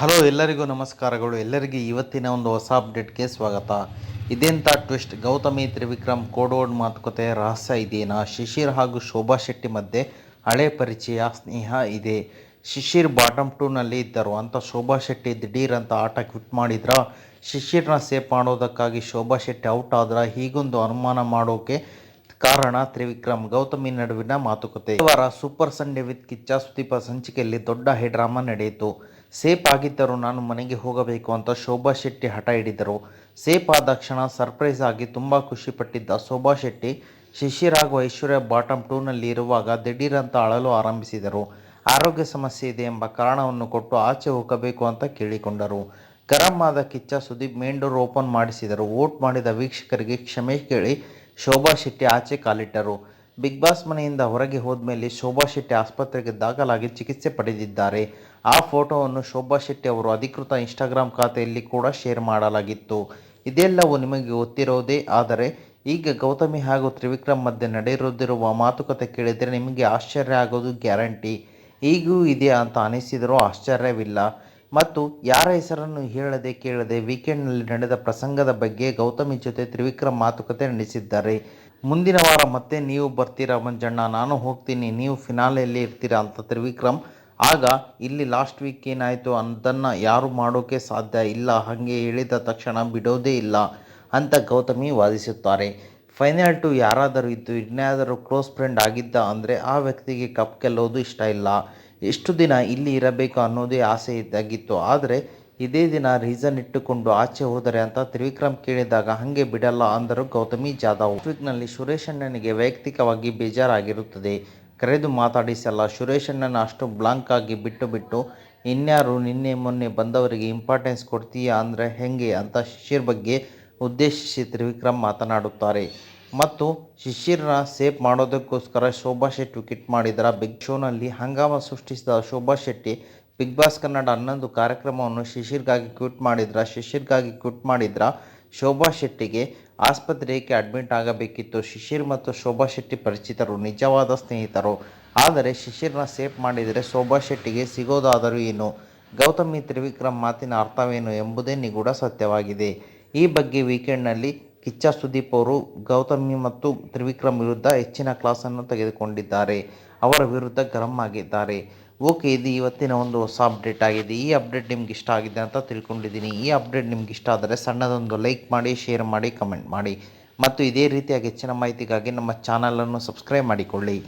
Hello ಎಲ್ಲರಿಗೂ ನಮಸ್ಕಾರಗಳು. ಎಲ್ಲರಿಗೂ ಇವತ್ತಿನ ಒಂದು ಹೊಸ ಅಪ್ಡೇಟ್ಗೆ ಸ್ವಾಗತ. ಇದೆಂಥ ಟ್ವಿಸ್ಟ್ ಗೌತಮಿ ತ್ರಿವಿಕ್ರಮ್ ಕೋಡೋಡ್ ಮಾತುಕತೆ ರಹಸ್ಯ ಇದೇನಾ ಶಿಶಿರ್ ಹಾಗೂ ಶೋಭಾ ಶೆಟ್ಟಿ ಮಧ್ಯೆ ಹಳೆ ಪರಿಚಯ, ಸ್ನೇಹ ಇದೆ. ಶಿಶಿರ್ ಬಾಟಮ್ ಟೂನಲ್ಲಿ ಇದ್ದರು. ಅಂತ ಶೋಭಾ ಶೆಟ್ಟಿ ದಿಢೀರ್ ಅಂತ ಆಟ ಕ್ವಿಟ್ ಮಾಡಿದ್ರ? ಶಿಶಿರ್ನ ಸೇಫ್ ಮಾಡೋದಕ್ಕಾಗಿ ಶೋಭಾ ಶೆಟ್ಟಿ ಔಟ್ ಆದ್ರ ಹೀಗೊಂದು ಅನುಮಾನ ಮಾಡೋಕೆ ಕಾರಣ ತ್ರಿವಿಕ್ರಮ್. ಗೌತಮಿ ನಡುವಿನ ಮಾತುಕತೆ. ವಾರ super Sunday with Kichcha Sudeepa ಸಂಚಿಕೆಯಲ್ಲಿ ದೊಡ್ಡ ಹೈಡ್ರಾಮಾ ನಡೆಯಿತು. ಸೇಫ್ ಆಗಿದ್ದರೂ ನಾನು ಮನೆಗೆ ಹೋಗಬೇಕು ಅಂತ ಶೋಭಾ ಶೆಟ್ಟಿ ಹಠ ಹಿಡಿದರು. ಸೇಫ್ ಆದ ಕ್ಷಣ ಸರ್ಪ್ರೈಸ್ ಆಗಿ ತುಂಬ ಖುಷಿಪಟ್ಟಿದ್ದ ಶೋಭಾ ಶೆಟ್ಟಿ ಶಿಶಿರ್ ಹಾಗೂ ಐಶ್ವರ್ಯ ಬಾಟಮ್ ಟೂನಲ್ಲಿ ಇರುವಾಗ ದಿಢೀರಂತ ಅಳಲು ಆರಂಭಿಸಿದರು. ಆರೋಗ್ಯ ಸಮಸ್ಯೆ ಇದೆ ಎಂಬ ಕಾರಣವನ್ನು ಕೊಟ್ಟು ಆಚೆ ಹೋಗಬೇಕು ಅಂತ ಕೇಳಿಕೊಂಡರು. ಗರಂ ಆದ Kichcha Sudeep main door open ಮಾಡಿಸಿದರು. Vote ಮಾಡಿದ ವೀಕ್ಷಕರಿಗೆ ಕ್ಷಮೆ ಕೇಳಿ ಶೋಭಾ ಶೆಟ್ಟಿ ಆಚೆ ಕಾಲಿಟ್ಟರು. ಬಿಗ್ ಬಾಸ್ ಮನೆಯಿಂದ ಹೊರಗೆ ಹೋದ್ಮೇಲೆ ಶೋಭಾ ಶೆಟ್ಟಿ ಆಸ್ಪತ್ರೆಗೆ ದಾಖಲಾಗಿ ಚಿಕಿತ್ಸೆ ಪಡೆದಿದ್ದಾರೆ. ಆ ಫೋಟೋವನ್ನು ಶೋಭಾ ಶೆಟ್ಟಿ ಅವರು ಅಧಿಕೃತ ಇನ್ಸ್ಟಾಗ್ರಾಮ್ ಖಾತೆಯಲ್ಲಿ ಕೂಡ ಶೇರ್ ಮಾಡಲಾಗಿತ್ತು. ಇದೆಲ್ಲವೂ ನಿಮಗೆ ಗೊತ್ತಿರೋದೇ, ಆದರೆ ಈಗ ಗೌತಮಿ ಹಾಗೂ ತ್ರಿವಿಕ್ರಮ್ ಮಧ್ಯೆ ನಡೆಯುತ್ತಿರುವ ಮಾತುಕತೆ ಕೇಳಿದರೆ ನಿಮಗೆ ಆಶ್ಚರ್ಯ ಆಗೋದು ಗ್ಯಾರಂಟಿ. ಈಗೂ ಇದೆಯಾ ಅಂತ ಅನಿಸಿದರೂ ಆಶ್ಚರ್ಯವಿಲ್ಲ. ಮತ್ತು ಯಾರ ಹೆಸರನ್ನು ಹೇಳದೆ ಕೇಳದೆ ವೀಕೆಂಡ್ನಲ್ಲಿ ನಡೆದ ಪ್ರಸಂಗದ ಬಗ್ಗೆ ಗೌತಮಿ ಜೊತೆ ತ್ರಿವಿಕ್ರಮ್ ಮಾತುಕತೆ ನಡೆಸಿದ್ದಾರೆ. ಮುಂದಿನ ವಾರ ಮತ್ತೆ ನೀವು ಬರ್ತೀರಾ ಮಂಜಣ್ಣ? ನಾನು ಹೋಗ್ತೀನಿ, ನೀವು ಫಿನಾಲೆಯಲ್ಲಿ ಇರ್ತೀರಾ ಅಂತ ತ್ರಿವಿಕ್ರಮ್. ಆಗ ಇಲ್ಲಿ ಲಾಸ್ಟ್ ವೀಕ್ ಏನಾಯಿತು ಅದನ್ನು ಯಾರು ಮಾಡೋಕ್ಕೆ ಸಾಧ್ಯ ಇಲ್ಲ, ಹಾಗೆ ಹೇಳಿದ ತಕ್ಷಣ ಬಿಡೋದೇ ಇಲ್ಲ ಅಂತ ಗೌತಮಿ ವಾದಿಸುತ್ತಾರೆ. ಫೈನಲ್ ಟು ಯಾರಾದರೂ ಇದ್ದು ಇನ್ನಾದರೂ ಕ್ಲೋಸ್ ಫ್ರೆಂಡ್ ಆಗಿದ್ದ ಅಂದರೆ ಆ ವ್ಯಕ್ತಿಗೆ ಕಪ್ ಗೆಲ್ಲೋದು ಇಷ್ಟ ಇಲ್ಲ. ಎಷ್ಟು ದಿನ ಇಲ್ಲಿ ಇರಬೇಕು ಅನ್ನೋದೇ ಆಸೆ ಇದ್ದಾಗಿತ್ತು. ಆದರೆ ಇದೇ ದಿನ ರೀಸನ್ ಇಟ್ಟುಕೊಂಡು ಆಚೆ ಹೋದರೆ ಅಂತ ತ್ರಿವಿಕ್ರಮ್ ಕೇಳಿದಾಗ, ಹಾಗೆ ಬಿಡಲ್ಲ ಅಂದರು ಗೌತಮಿ ಜಾಧವ್. ವೀಕ್ನಲ್ಲಿ ಸುರೇಶ್ ಅಣ್ಣನಿಗೆ ವೈಯಕ್ತಿಕವಾಗಿ ಬೇಜಾರಾಗಿರುತ್ತದೆ. ಕರೆದು ಮಾತಾಡಿಸಲ್ಲ, ಸುರೇಶ್ ಅಣ್ಣನ ಅಷ್ಟು ಬ್ಲಾಂಕ್ ಆಗಿ ಬಿಟ್ಟು ಬಿಟ್ಟು ಇನ್ಯಾರು ನಿನ್ನೆ ಮೊನ್ನೆ ಬಂದವರಿಗೆ ಇಂಪಾರ್ಟೆನ್ಸ್ ಕೊಡ್ತೀಯಾ ಅಂದರೆ ಹೆಂಗೆ? ಅಂತ ಶಿಶಿರ್ ಬಗ್ಗೆ ಉದ್ದೇಶಿಸಿ ತ್ರಿವಿಕ್ರಮ್ ಮಾತನಾಡುತ್ತಾರೆ. ಮತ್ತು ಶಿಶಿರ್ನ ಸೇಫ್ ಮಾಡೋದಕ್ಕೋಸ್ಕರ ಶೋಭಾ ಶೆಟ್ಟಿ ವಿಕೆಟ್ ಮಾಡಿದ್ರ. ಬಿಗ್ ಶೋನಲ್ಲಿ ಹಂಗಾಮ ಸೃಷ್ಟಿಸಿದ ಶೋಭಾ ಶೆಟ್ಟಿ ಬಿಗ್ ಬಾಸ್ ಕನ್ನಡ ಹನ್ನೊಂದು ಕಾರ್ಯಕ್ರಮವನ್ನು ಶಿಶಿರ್ಗಾಗಿ ಕ್ವಿಟ್ ಮಾಡಿದ್ರ? ಶಿಶಿರ್ಗಾಗಿ ಕ್ವಿಟ್ ಮಾಡಿದ್ರ? ಶೋಭಾ ಶೆಟ್ಟಿಗೆ ಆಸ್ಪತ್ರೆಗೆ ಅಡ್ಮಿಟ್ ಆಗಬೇಕಿತ್ತು? ಶಿಶಿರ್ ಮತ್ತು ಶೋಭಾ ಶೆಟ್ಟಿ ಪರಿಚಿತರು, ನಿಜವಾದ ಸ್ನೇಹಿತರು. ಆದರೆ ಶಿಶಿರ್ನ ಸೇಫ್ ಮಾಡಿದರೆ ಶೋಭಾ ಶೆಟ್ಟಿಗೆ ಸಿಗೋದಾದರೂ ಏನು? ಗೌತಮಿ ತ್ರಿವಿಕ್ರಮ್ ಮಾತಿನ ಅರ್ಥವೇನು ಎಂಬುದೇ ನಿಗೂಢ ಸತ್ಯವಾಗಿದೆ. ಈ ಬಗ್ಗೆ ವೀಕೆಂಡ್ನಲ್ಲಿ ಕಿಚ್ಚ ಸುದೀಪ್ ಅವರು ಗೌತಮಿ ಮತ್ತು ತ್ರಿವಿಕ್ರಮ್ ವಿರುದ್ಧ ಹೆಚ್ಚಿನ ಕ್ಲಾಸನ್ನು ತೆಗೆದುಕೊಂಡಿದ್ದಾರೆ. ಅವರ ವಿರುದ್ಧ ಗರಂ ಆಗಿದ್ದಾರೆ. ಓಕೆ, ಇದು ಇವತ್ತಿನ ಒಂದು ಹೊಸ ಅಪ್ಡೇಟ್ ಆಗಿದೆ. ಈ ಅಪ್ಡೇಟ್ ನಿಮ್ಗೆ ಇಷ್ಟ ಆಗಿದೆ ಅಂತ ತಿಳ್ಕೊಂಡಿದ್ದೀನಿ. ಈ ಅಪ್ಡೇಟ್ ನಿಮ್ಗೆ ಇಷ್ಟ ಆದರೆ ಸಣ್ಣದೊಂದು ಲೈಕ್ ಮಾಡಿ, ಶೇರ್ ಮಾಡಿ, ಕಮೆಂಟ್ ಮಾಡಿ. ಮತ್ತು ಇದೇ ರೀತಿಯಾಗಿ ಹೆಚ್ಚಿನ ಮಾಹಿತಿಗಾಗಿ ನಮ್ಮ ಚಾನಲನ್ನು ಸಬ್ಸ್ಕ್ರೈಬ್ ಮಾಡಿಕೊಳ್ಳಿ.